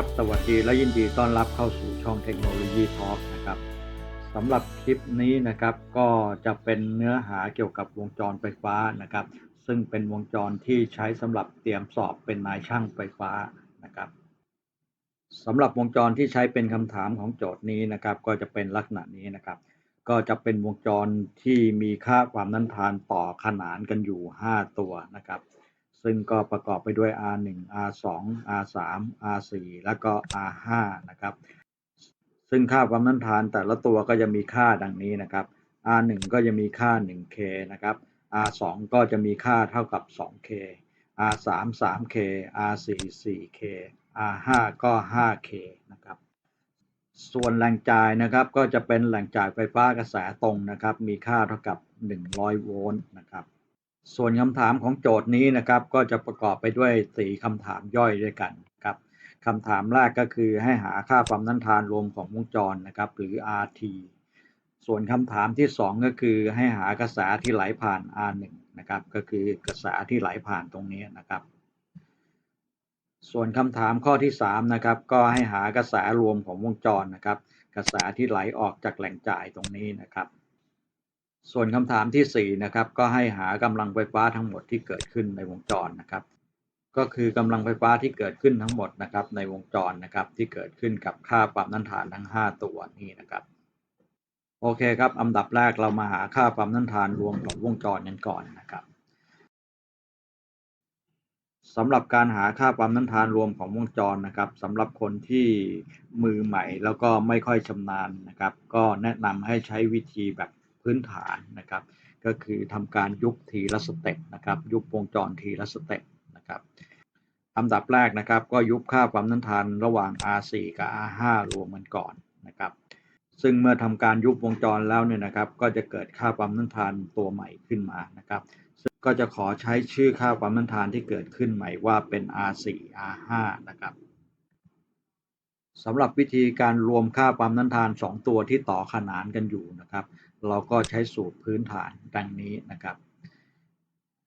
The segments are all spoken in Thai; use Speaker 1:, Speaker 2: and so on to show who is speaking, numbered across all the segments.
Speaker 1: ครับ สวัสดีและยินดีต้อนรับเข้าสู่ช่องเทคโนโลยีทอล์กนะครับสำหรับคลิปนี้นะครับก็จะเป็นเนื้อหาเกี่ยวกับวงจรไฟฟ้านะครับ ซึ่งเป็นวงจรที่ใช้สำหรับเตรียมสอบเป็นนายช่างไฟฟ้านะครับสำหรับวงจรที่ใช้เป็นคำถามของโจทย์นี้นะครับ ก็จะเป็นลักษณะนี้นะครับ ก็จะเป็นวงจรที่มีค่าความต้านทานต่อขนานกันอยู่ 5 ตัวนะครับ ซึ่งก็ประกอบไปด้วย R1 R2 R3 R4 แล้วก็ R5 นะครับ ซึ่งค่าความต้านทานแต่ละตัวก็จะมีค่าดังนี้นะครับ R1 ก็จะมีค่า 1K นะครับ R2 ก็จะมีค่าเท่ากับ 2K R3 3K R4 4K R5 ก็ 5K นะครับ ส่วนแหล่งจ่ายนะครับก็จะเป็นแหล่งจ่ายไฟฟ้ากระแสตรงนะครับ มีค่าเท่ากับ 100 โวลต์นะครับ ส่วนคำถามของโจทย์นี้นะครับ ก็จะประกอบไปด้วยสี่คำถามย่อยด้วยกันครับคำถามแรกก็คือให้หาค่าความต้านทานรวมของวงจรนะครับ หรือ RT ส่วนคำถามที่2ก็คือให้หากระแสที่ไหลผ่าน R1 นะครับ ก็คือกระแสที่ไหลผ่านตรงนี้นะครับ ส่วนคำถามข้อที่3นะครับ ก็ให้หากระแสรวมของวงจรนะครับ กระแสที่ไหลออกจากแหล่งจ่ายตรงนี้นะครับ ส่วนคำถามที่ 4 นะครับ ก็ให้หากำลังไฟฟ้าทั้งหมดที่เกิดขึ้นในวงจรนะครับ ก็คือกำลังไฟฟ้าที่เกิดขึ้นทั้งหมดนะครับ ในวงจรนะครับ ที่เกิดขึ้นกับค่าความต้านทานทั้ง 5 ตัวนี้นะครับ โอเคครับอันดับแรกเรามาหาค่าความต้านทานรวมของวงจรกันก่อนนะครับสำหรับการหาค่าความต้านทานรวมของวงจรนะครับสำหรับคนที่มือใหม่แล้วก็ไม่ค่อยชำนาญนะครับ ก็แนะนำให้ใช้วิธีแบบ พื้นฐานนะครับ ก็คือทำการยุบทีละสเต็ปนะครับยุบวงจรทีละสเต็ปนะครับอันดับแรกนะครับ ก็ยุบค่าความต้านทานระหว่าง R4 กับ R5 รวมกันก่อนนะครับ ซึ่งเมื่อทำการยุบวงจรแล้วเนี่ยนะครับ ก็จะเกิดค่าความต้านทานตัวใหม่ขึ้นมานะครับก็จะขอใช้ชื่อค่าความต้านทานที่เกิดขึ้นใหม่ว่าเป็น R4 R5 นะครับ สำหรับวิธีการรวมค่าความต้านทาน 2 ตัวที่ต่อขนานกันอยู่นะครับ เราก็ใช้สูตรพื้นฐานดังนี้นะครับ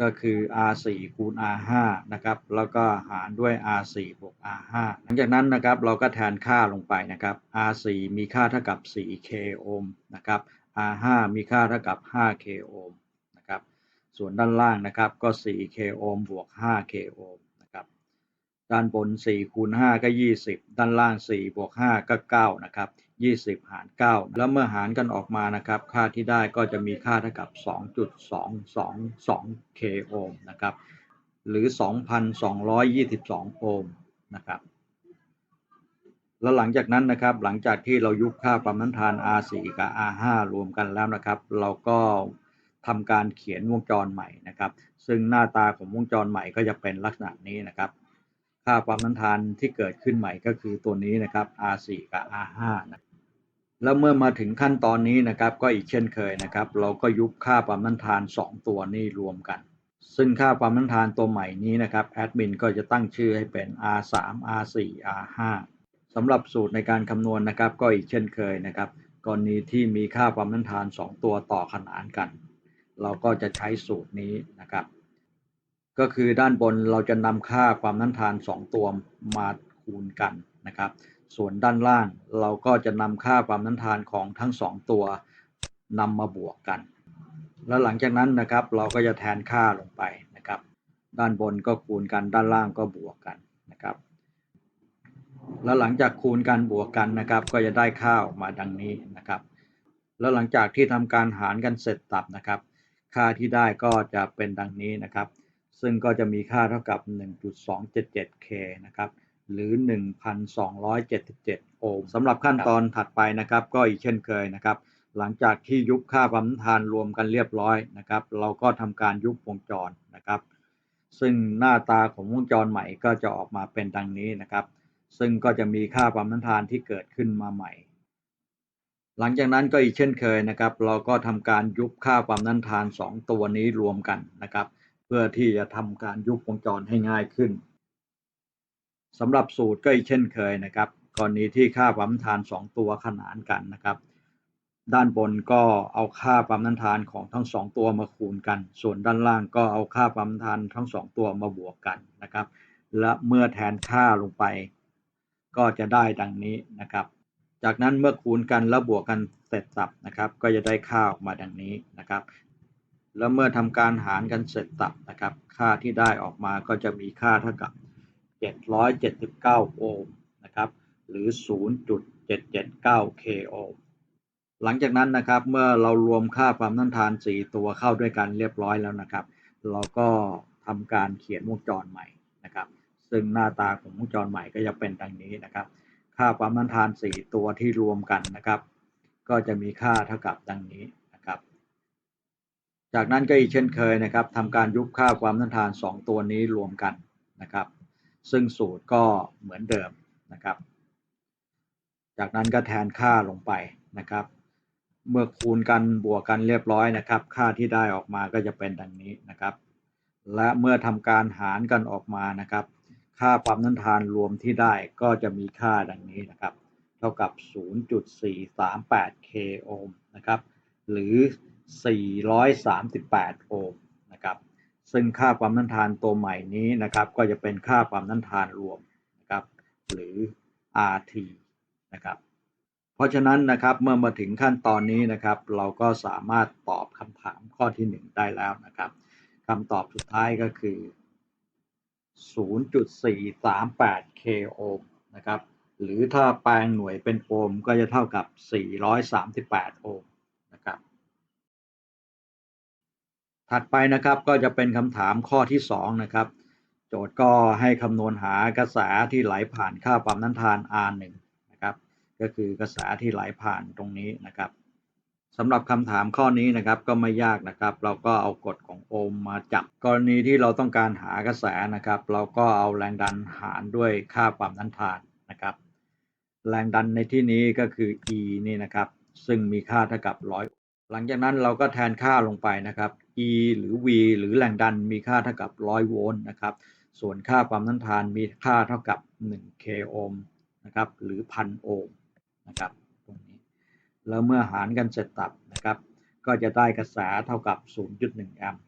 Speaker 1: ก็คือ R4 คูณ R5 นะครับ แล้วก็หารด้วย R4 บวก R5 หลังจากนั้นนะครับเราก็แทนค่าลงไปนะครับ R4 มีค่าเท่ากับ 4K โอห์มนะครับ R5 มีค่าเท่ากับ 5K โอห์มนะครับ ส่วนด้านล่างนะครับก็ 4K โอห์มบวก 5K โอห์ม ด้านบน4คูณ5ก็ 20 ด้านล่าง4บวก5ก็ 9 นะครับ 20 หาร 9 แล้วเมื่อหารกันออกมานะครับ ค่าที่ได้ก็จะมีค่าเท่ากับ 2.222 k โอห์มนะครับ หรือ 2,222 โอห์มนะครับ แล้วหลังจากนั้นนะครับ หลังจากที่เรายุบค่าความต้านทาน R4 กับ R5 รวมกันแล้วนะครับ เราก็ทำการเขียนวงจรใหม่นะครับ ซึ่งหน้าตาของวงจรใหม่ก็จะเป็นลักษณะนี้นะครับ ค่าความต้านทานที่เกิดขึ้นใหม่ก็คือตัวนี้นะครับ R4 กับ R5 นะแล้วเมื่อมาถึงขั้นตอนนี้นะครับ ก็อีกเช่นเคยนะครับ เราก็ยุบค่าความต้านทาน 2 ตัวนี้รวมกัน ซึ่งค่าความต้านทานตัวใหม่นี้นะครับแอดมินก็จะตั้งชื่อให้เป็น R3 R4 R5 สำหรับสูตรในการคำนวณนะครับ ก็อีกเช่นเคยนะครับกรณีที่มีค่าความต้านทาน 2 ตัวต่อขนานกัน เราก็จะใช้สูตรนี้นะครับ ก็คือด้านบนเราจะนำค่าความต้านทาน 2 ตัวมาคูณกันนะครับ ส่วนด้านล่างเราก็จะนำค่าความต้านทานของทั้ง 2 ตัวนำมาบวกกัน แล้วหลังจากนั้นนะครับเราก็จะแทนค่าลงไปนะครับ ด้านบนก็คูณกันด้านล่างก็บวกกันนะครับ แล้วหลังจากคูณกันบวกกันนะครับ ก็จะได้ค่าออกมาดังนี้นะครับ แล้วหลังจากที่ทำการหารกันเสร็จสับนะครับ ค่าที่ได้ก็จะเป็นดังนี้นะครับ ซึ่งก็จะมีค่าเท่ากับ 1.277K นะครับ หรือ 1,277 โอห์มสำหรับขั้นตอนถัดไปนะครับ ก็อีกเช่นเคยนะครับ หลังจากที่ยุบค่าความต้านทานรวมกันเรียบร้อยนะครับ เราก็ทำการยุบวงจรนะครับ ซึ่งหน้าตาของวงจรใหม่ก็จะออกมาเป็นดังนี้นะครับ ซึ่งก็จะมีค่าความต้านทานที่เกิดขึ้นมาใหม่ หลังจากนั้นก็อีกเช่นเคยนะครับ เราก็ทำการยุบค่าความต้านทาน 2 ตัวนี้รวมกันนะครับ เพื่อที่จะทำการยุบวงจรให้ง่ายขึ้นสำหรับสูตรก็อีกเช่นเคยนะครับกรณีที่ค่าความต้านทาน 2 ตัวขนานกันนะครับ ด้านบนก็เอาค่าความต้านทานของทั้ง 2 ตัวมาคูณกัน ส่วนด้านล่างก็เอาค่าความต้านทานทั้ง 2 ตัวมาบวกกันนะครับ และเมื่อแทนค่าลงไป ก็จะได้ดังนี้นะครับ จากนั้นเมื่อคูณกันแล้วบวกกันเสร็จสับนะครับ ก็จะได้ค่าออกมาดังนี้นะครับ แล้วเมื่อทำการหารกันเสร็จสับนะครับ ค่าที่ได้ออกมาก็จะมีค่าเท่ากับ 779 โอห์มนะครับ หรือ 0.779 k โอห์มหลังจากนั้นนะครับ เมื่อเรารวมค่าความต้านทาน 4 ตัวเข้าด้วยกันเรียบร้อยแล้วนะครับ เราก็ทำการเขียนวงจรใหม่นะครับ ซึ่งหน้าตาของวงจรใหม่ก็จะเป็นดังนี้นะครับ ค่าความต้านทาน 4 ตัวที่รวมกันนะครับ ก็จะมีค่าเท่ากับดังนี้ จากนั้นก็อีกเช่นเคยนะครับทำการยุบค่าความต้านทาน 2 ตัวนี้รวมกันนะครับ ซึ่งสูตรก็เหมือนเดิมนะครับ จากนั้นก็แทนค่าลงไปนะครับ เมื่อคูณกันบวกกันเรียบร้อยนะครับ ค่าที่ได้ออกมาก็จะเป็นดังนี้นะครับ และเมื่อทำการหารกันออกมานะครับ ค่าความต้านทานรวมที่ได้ก็จะมีค่าดังนี้นะครับ เท่ากับ 0.438 k โอห์มนะครับ หรือ 438 โอห์มนะครับ ซึ่งค่าความต้านทานตัวใหม่นี้นะครับ ก็จะเป็นค่าความต้านทานรวมนะครับ หรือ RT นะครับ เพราะฉะนั้นนะครับเมื่อมาถึงขั้นตอนนี้นะครับ เราก็สามารถตอบคำถามข้อที่ 1 ได้แล้วนะครับคำตอบสุดท้ายก็คือ 0.438 k โอห์มนะครับ หรือถ้าแปลงหน่วยเป็นโอห์มก็จะเท่ากับ 438 โอห์มนะครับ ถัดไปนะครับก็จะเป็นคำถามข้อที่ 2 นะครับ โจทย์ก็ให้คำนวณหากระแสที่ไหลผ่านค่าความต้านทาน R1 นะครับ ก็คือกระแสที่ไหลผ่านตรงนี้นะครับสำหรับคำถามข้อนี้นะครับก็ไม่ยากนะครับ เราก็เอากฎของโอห์มมาจับกรณีที่เราต้องการหากระแสนะครับ เราก็เอาแรงดันหารด้วยค่าความต้านทานนะครับ แรงดันในที่นี้ก็คือ E นี่นะครับ ซึ่งมีค่าเท่ากับ100หลังจากนั้นเราก็แทนค่าลงไปนะครับ E หรือ V หรือแรงดันมีค่าเท่ากับ 100 โวลต์นะครับ ส่วนค่าความต้านทานมีค่าเท่ากับ 1 k โอห์มนะครับหรือ1,000โอห์มนะครับตรงนี้ แล้วเมื่อหารกันเสร็จสับนะครับ ก็จะได้กระแสเท่ากับ 0.1 แอมป์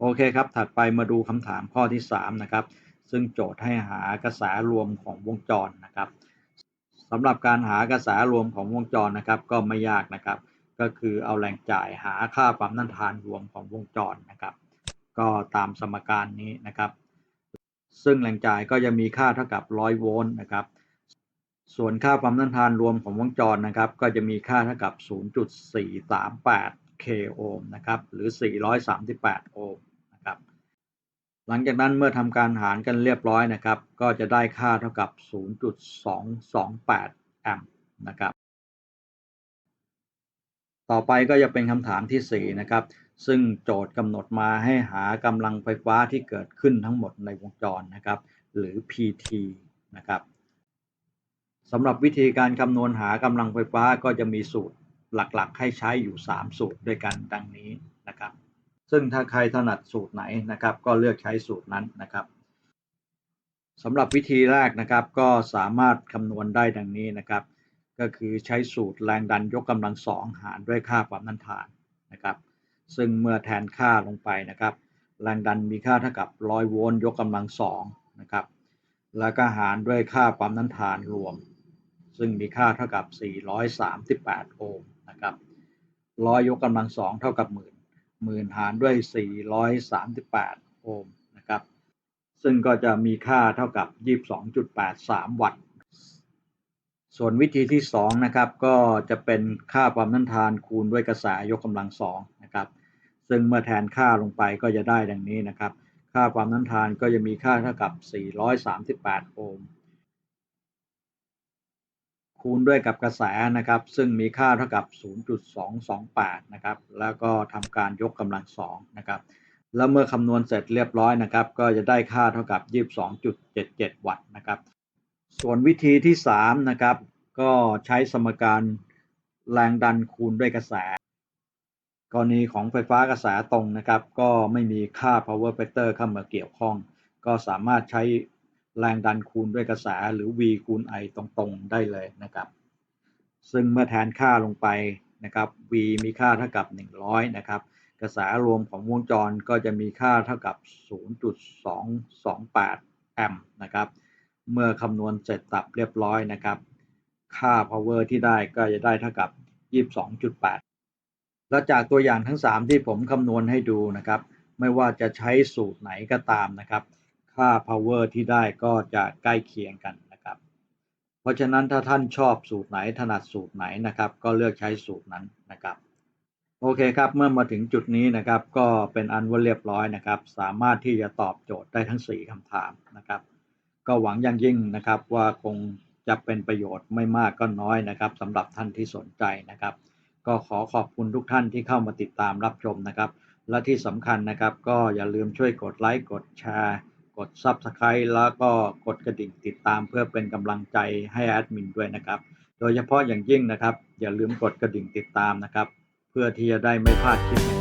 Speaker 1: โอเคครับ ถัดไปมาดูคำถามข้อที่ 3 นะครับ ซึ่งโจทย์ให้หากระแสรวมของวงจรนะครับสำหรับการหากระแสรวมของวงจรนะครับ ก็ไม่ยากนะครับ ก็คือเอาแรงจ่ายหาค่าความต้านทานรวมของวงจรนะครับ ก็ตามสมการนี้นะครับ ซึ่งแรงจ่ายก็จะมีค่าเท่ากับ 100 โวลต์นะครับ ส่วนค่าความต้านทานรวมของวงจรนะครับ ก็จะมีค่าเท่ากับ 0.438 k โอห์มนะครับ หรือ 438 โอห์มนะครับ หลังจากนั้นเมื่อทำการหารกันเรียบร้อยนะครับ ก็จะได้ค่าเท่ากับ 0.228 แอมป์นะครับ ต่อไปก็จะเป็นคำถามที่ 4 นะครับ ซึ่งโจทย์กำหนดมาให้หากำลังไฟฟ้าที่เกิดขึ้นทั้งหมดในวงจรนะครับ หรือ PT นะครับสำหรับวิธีการคำนวณหากำลังไฟฟ้าก็จะมีสูตรหลักๆ ให้ใช้อยู่ 3 สูตรด้วยกันดังนี้นะครับ ซึ่งถ้าใครถนัดสูตรไหนนะครับ ก็เลือกใช้สูตรนั้นนะครับสำหรับวิธีแรกนะครับก็สามารถคำนวณได้ดังนี้นะครับ ก็คือใช้สูตรแรงดันยกกำลังสองหารด้วยค่าความต้านทานนะครับ ซึ่งเมื่อแทนค่าลงไปนะครับ แรงดันมีค่าเท่ากับ100โวลต์ยกกำลังสองนะครับ แล้วก็หารด้วยค่าความต้านทานรวม ซึ่งมีค่าเท่ากับ 438 โอห์มนะครับร้อยยกกำลังสองเท่ากับหมื่นหมื่นหารด้วย 438 โอห์มนะครับ ซึ่งก็จะมีค่าเท่ากับ 22.83 วัตต์ ส่วนวิธีที่2นะครับก็จะเป็นค่าความต้านทานคูณด้วยกระแสยกกำลังสองนะครับ ซึ่งเมื่อแทนค่าลงไปก็จะได้ดังนี้นะครับ ค่าความต้านทานก็จะมีค่าเท่ากับ 438 โอห์มคูณด้วยกับกระแสนะครับ ซึ่งมีค่าเท่ากับ 0.228 นะครับ แล้วก็ทำการยกกำลังสองนะครับ แล้วเมื่อคำนวณเสร็จเรียบร้อยนะครับ ก็จะได้ค่าเท่ากับ 22.77 วัตต์นะครับ ส่วนวิธีที่ 3 นะครับ ก็ใช้สมการแรงดันคูณด้วยกระแส กรณีของไฟฟ้ากระแสตรงนะครับ ก็ไม่มีค่า power factor เข้ามาเกี่ยวข้อง ก็สามารถใช้แรงดันคูณด้วยกระแสหรือ V คูณ I ตรงๆ ได้เลยนะครับ ซึ่งเมื่อแทนค่าลงไปนะครับ V มีค่าเท่ากับ 100 นะครับ กระแสรวมของวงจรก็จะมีค่าเท่ากับ 0.228 แอมป์นะครับ เมื่อคำนวณเสร็จสับเรียบร้อยนะครับ ค่า power ที่ได้ก็จะได้เท่ากับ 22.8 และจากตัวอย่างทั้ง 3 ที่ผมคำนวณให้ดูนะครับ ไม่ว่าจะใช้สูตรไหนก็ตามนะครับ ค่า power ที่ได้ก็จะใกล้เคียงกันนะครับ เพราะฉะนั้นถ้าท่านชอบสูตรไหนถนัดสูตรไหนนะครับ ก็เลือกใช้สูตรนั้นนะครับโอเคครับเมื่อมาถึงจุดนี้นะครับ ก็เป็นอันว่าเรียบร้อยนะครับ สามารถที่จะตอบโจทย์ได้ทั้ง 4คำถามนะครับ ก็หวังอย่างยิ่งนะครับว่าคงจะเป็นประโยชน์ไม่มากก็น้อยนะครับสำหรับท่านที่สนใจนะครับ ก็ขอขอบคุณทุกท่านที่เข้ามาติดตามรับชมนะครับ และที่สำคัญนะครับ ก็อย่าลืมช่วยกดไลค์กดแชร์กด Subscribe แล้วก็กดกระดิ่งติดตามเพื่อเป็นกำลังใจให้แอดมินด้วยนะครับ โดยเฉพาะอย่างยิ่งนะครับ อย่าลืมกดกระดิ่งติดตามนะครับ เพื่อที่จะได้ไม่พลาดคลิป